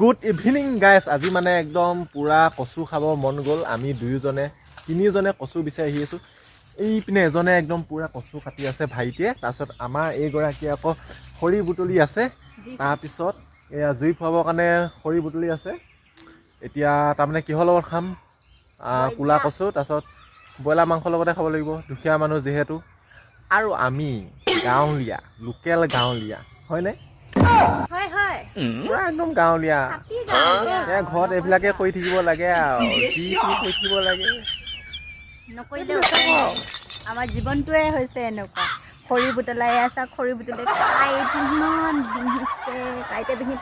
Good evening guys আজি মানে একদম পূৰা কচু খাব মন গ'ল। আমি দুয়োজনে তিনিওজনে কচু বিচাৰি আহি আছোঁ। এইপিনে এজনে একদম পূৰা কচু কাটি আছে ভাইটিয়ে। তাৰপিছত আমাৰ এইগৰাকী আকৌ খৰি বুটলি আছে। তাৰপিছত এয়া জুই ফুৱাবৰ কাৰণে খৰি বুটলি আছে। এতিয়া তাৰমানে কিহৰ লগত খাম? ক'লা কচু তাৰপিছত ব্ৰইলাৰ মাংসৰ লগতে খাব লাগিব। দুখীয়া মানুহ যিহেতু। আৰু আমি গাঁৱলীয়া লোকেল গাঁৱলীয়া হয়নে? হয় হয়। পূৰা একদম গাঁৱলীয়া। এয়া ঘৰত এইবিলাকে কৰি থাকিব লাগে আৰু। যি টি কৰি থাকিব লাগে? নকৰিলেও নাই। আমাৰ জীৱনটোৱে হৈছে এনেকুৱা। খৰি বুটলাই আছা খৰি বুটলাই ইমান বিন্ধিছে কাঁইটে বিন্ধি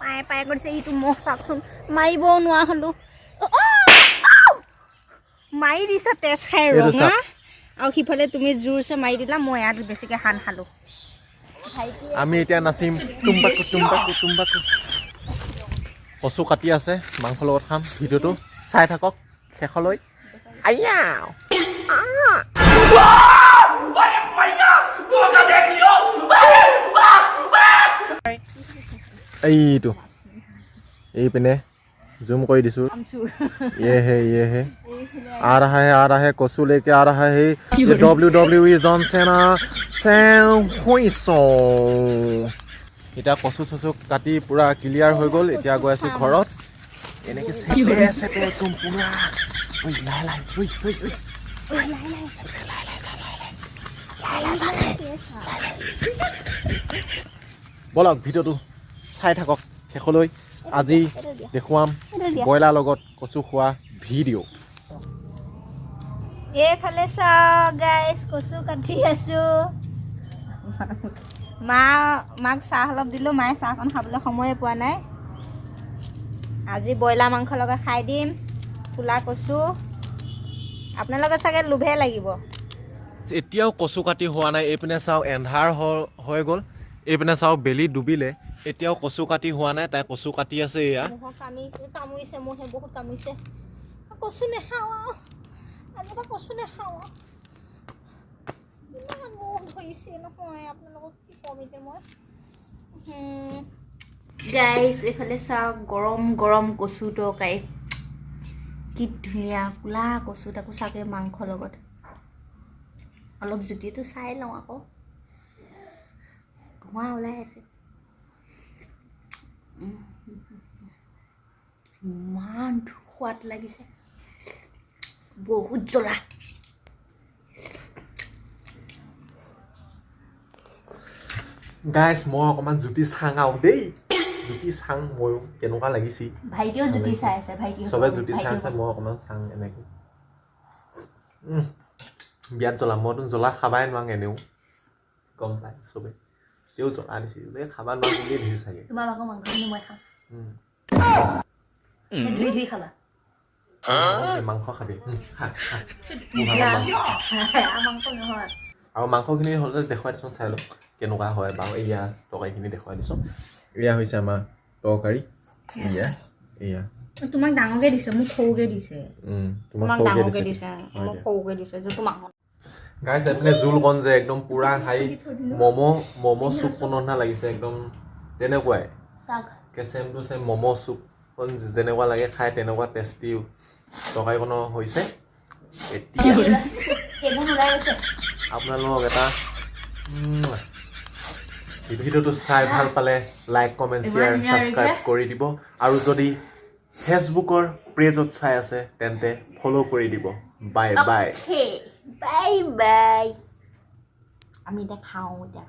পাই পাই কৰিছে ইটো মহ চাওকচোন মাৰিবও নোৱাৰা হ'লোঁ! মাৰি দিছা তেজ খাই ৰঙা। আৰু সিফালে তুমি জোৰছে মাৰি দিলা মই ইয়াত বেছিকৈ সান খালোঁ। আমি এতিয়া নাচিম। টুম্বাকু টুম্বাকু টুম্বাকু কচু কাটি আছে মাংসৰ লগত খাম। ভিডিঅ'টো চাই থাকক শেষলৈ। আয়া! এইটো। এইপিনে জুম কৰি দিছোঁ। ইয়ে হে ইয়ে হে आ रहा है आ रहा है कसूर लेके आ रहा है ये डब्ल्यू डब्ल्यू ই জন চেনা চেং হুইছ এতিয়া কচু চচু কাটি পূৰা ক্লিয়াৰ হৈ গ'ল এতিয়া গৈ আছোঁ ঘৰত এনেকৈ চেপে চেপে একদম পূৰা ঐ লাহে লাহে ঐ ঐ ঐ বলক ভিডিঅ'টো চাই থাকক শেষলৈ আজি দেখুৱাম ব্ৰইলাৰ লগত কচু খোৱা ভিডিঅ' এইফালে চাওক গাইজ কচু কাটি আছো মা মাক চাহ অলপ দিলোঁ। মায়ে চাহকণ খাবলৈ সময়ে পোৱা নাই। আজি ব্ৰইলাৰ মাংস লগত খাই দিম। চোলা কচু। আপোনালোকে চাগে লোভে লাগিব। এতিয়াও কচু কাটি হোৱা নাই। এইপিনে চাওক এন্ধাৰ হ- গ'ল। এইপিনে চাওক বেলি ডুবিলে। এতিয়াও কচু কাটি হোৱা নাই। তাই কচু কাটি আছে এয়া। কামুৰিছে মোহে বহুত কামুৰিছে। কচু নাখাওঁ আৰু। পৰা কচু নাখাওঁ ইমান মুখ ধৰিছে নহয় আপোনালোকক কি ক'ম মই গাইজ এইফালে চাওক গৰম গৰম কচু তৰকাৰী কি ধুনীয়া ক'লা কচু তাকো চাগে মাংসৰ লগত অলপ জুতিটো চাই লওঁ আকৌ ধোঁৱা ওলাই আছে ইমান সোৱাদ লাগিছে বহুত জ্বলা। গাইছ মই অকণমান জুতি চাঙাও দেই। জুতি চাং ময়ো কেনেকুৱা লাগিছে। ভাইটিও জুতি চাই আছে ভাইটি চবে জুতি চাই আছে মই অকণমান চাং এনেকৈ। বিয়াত জ্বলা মইতো জ্বলা খাবাই নোৱাৰো এনেও। গম পায় চবে। তেও জ্বলা দিছে। এই খাবা নোৱাৰো বুলিয়ে দিছে চাগে। তোমাৰ ভাগৰ মাংসখিনি মই খাম। ধুই ধুই খাবা। মোৰ ভাগৰ মাংস। মাংস নহয়। আৰু মাংসখিনি হ'লে দেখুৱাই দিছোঁ চাই লওক কেনেকুৱা হয় বাৰু এয়া তৰকাৰীখিনি দেখুৱাই দিছোঁ। এয়া হৈছে আমাৰ তৰকাৰী। এয়া এয়া তোমাক ডাঙৰকে দিছে মোক সৰুকে দিছে। উম, তোমাক তোমাক সৰুকে ডাঙৰকে দিছে। দিছে হয় মোক দিয়া। সৰুকে দিছে যোনটো মাংস। গাইছ এইপিনে জোল কণ যে একদম পূৰা হাই ম'ম' ম'ম' চুপ কণৰ নিচিনা লাগিছে একদম তেনেকুৱাই। চাওক চেম টু চেম ম'ম' চুপ। যেনেকুৱা লাগে খাই তেনেকুৱা টেষ্টি তৰকাৰীকণৰ হৈছে। এতিয়া আপোনালোকক এটা ভিডিঅ'টো চাই ভাল পালে লাইক কমেণ্ট শ্বেয়াৰ ছাবস্ক্ৰাইব কৰি দিব। আৰু যদি ফেচবুকৰ পেজত চাই আছে তেন্তে ফ'ল' কৰি দিব। বাই বাই বাই বাই আমি এতিয়া খাওঁ এতিয়া।